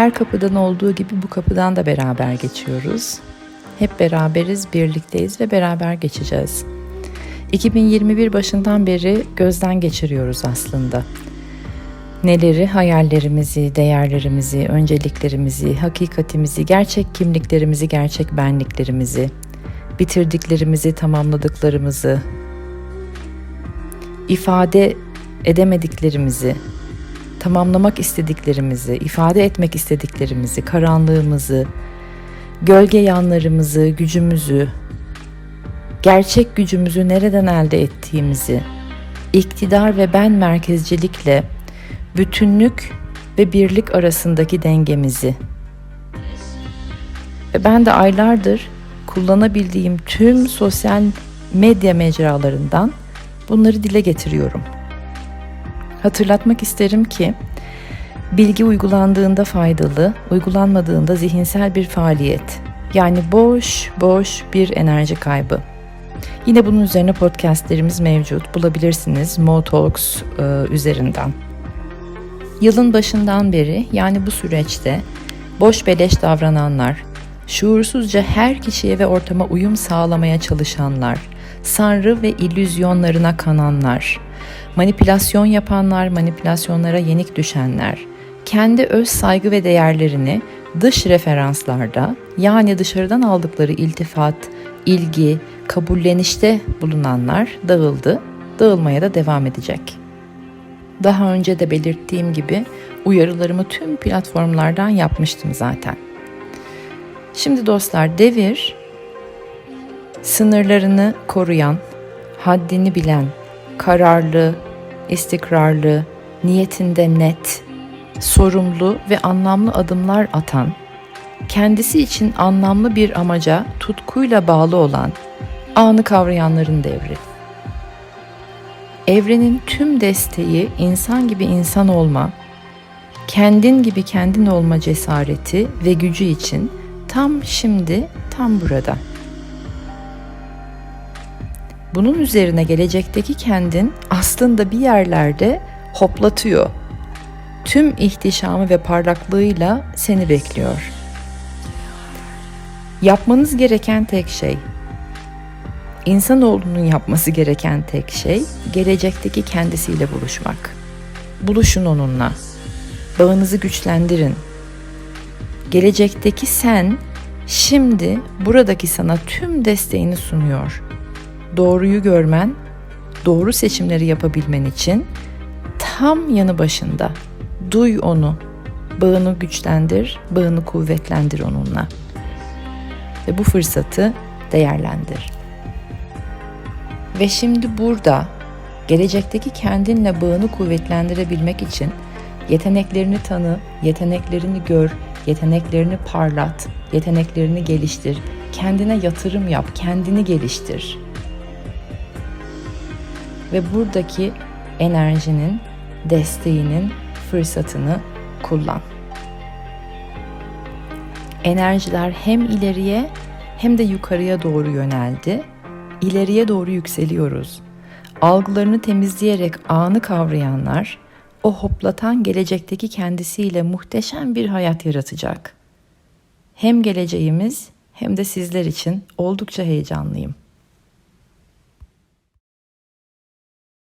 Her kapıdan olduğu gibi bu kapıdan da beraber geçiyoruz. Hep beraberiz, birlikteyiz ve beraber geçeceğiz. 2021 başından beri gözden geçiriyoruz aslında. Neleri, hayallerimizi, değerlerimizi, önceliklerimizi, hakikatimizi, gerçek kimliklerimizi, gerçek benliklerimizi, bitirdiklerimizi, tamamladıklarımızı, ifade edemediklerimizi, tamamlamak istediklerimizi, ifade etmek istediklerimizi, karanlığımızı, gölge yanlarımızı, gücümüzü, gerçek gücümüzü nereden elde ettiğimizi, iktidar ve ben merkezcilikle bütünlük ve birlik arasındaki dengemizi ve ben de aylardır kullanabildiğim tüm sosyal medya mecralarından bunları dile getiriyorum. Hatırlatmak isterim ki bilgi uygulandığında faydalı, uygulanmadığında zihinsel bir faaliyet. Yani boş boş bir enerji kaybı. Yine bunun üzerine podcastlerimiz mevcut. Bulabilirsiniz Mo e, üzerinden. Yılın başından beri yani bu süreçte boş beleş davrananlar, şuursuzca her kişiye ve ortama uyum sağlamaya çalışanlar, sanrı ve illüzyonlarına kananlar, manipülasyon yapanlar, manipülasyonlara yenik düşenler, kendi öz saygı ve değerlerini dış referanslarda yani dışarıdan aldıkları iltifat, ilgi, kabullenişte bulunanlar dağıldı, dağılmaya da devam edecek. Daha önce de belirttiğim gibi uyarılarımı tüm platformlardan yapmıştım zaten. Şimdi dostlar devir sınırlarını koruyan, haddini bilen, kararlı, istikrarlı, niyetinde net, sorumlu ve anlamlı adımlar atan, kendisi için anlamlı bir amaca tutkuyla bağlı olan, anı kavrayanların devri. Evrenin tüm desteği insan gibi insan olma, kendin gibi kendin olma cesareti ve gücü için tam şimdi, tam burada. Bunun üzerine gelecekteki kendin aslında bir yerlerde hoplatıyor. Tüm ihtişamı ve parlaklığıyla seni bekliyor. Yapmanız gereken tek şey İnsanoğlunun yapması gereken tek şey gelecekteki kendisiyle buluşmak. Buluşun onunla. Bağınızı güçlendirin. Gelecekteki sen şimdi buradaki sana tüm desteğini sunuyor. Doğruyu görmen, doğru seçimleri yapabilmen için tam yanı başında. Duy onu. Bağını güçlendir, bağını kuvvetlendir onunla. Ve bu fırsatı değerlendir. Ve şimdi burada gelecekteki kendinle bağını kuvvetlendirebilmek için yeteneklerini tanı, yeteneklerini gör, yeteneklerini parlat, yeteneklerini geliştir. Kendine yatırım yap, kendini geliştir. Ve buradaki enerjinin, desteğinin fırsatını kullan. Enerjiler hem ileriye hem de yukarıya doğru yöneldi ileriye doğru yükseliyoruz. Algılarını temizleyerek anı kavrayanlar, o hoplatan gelecekteki kendisiyle muhteşem bir hayat yaratacak. Hem geleceğimiz hem de sizler için oldukça heyecanlıyım.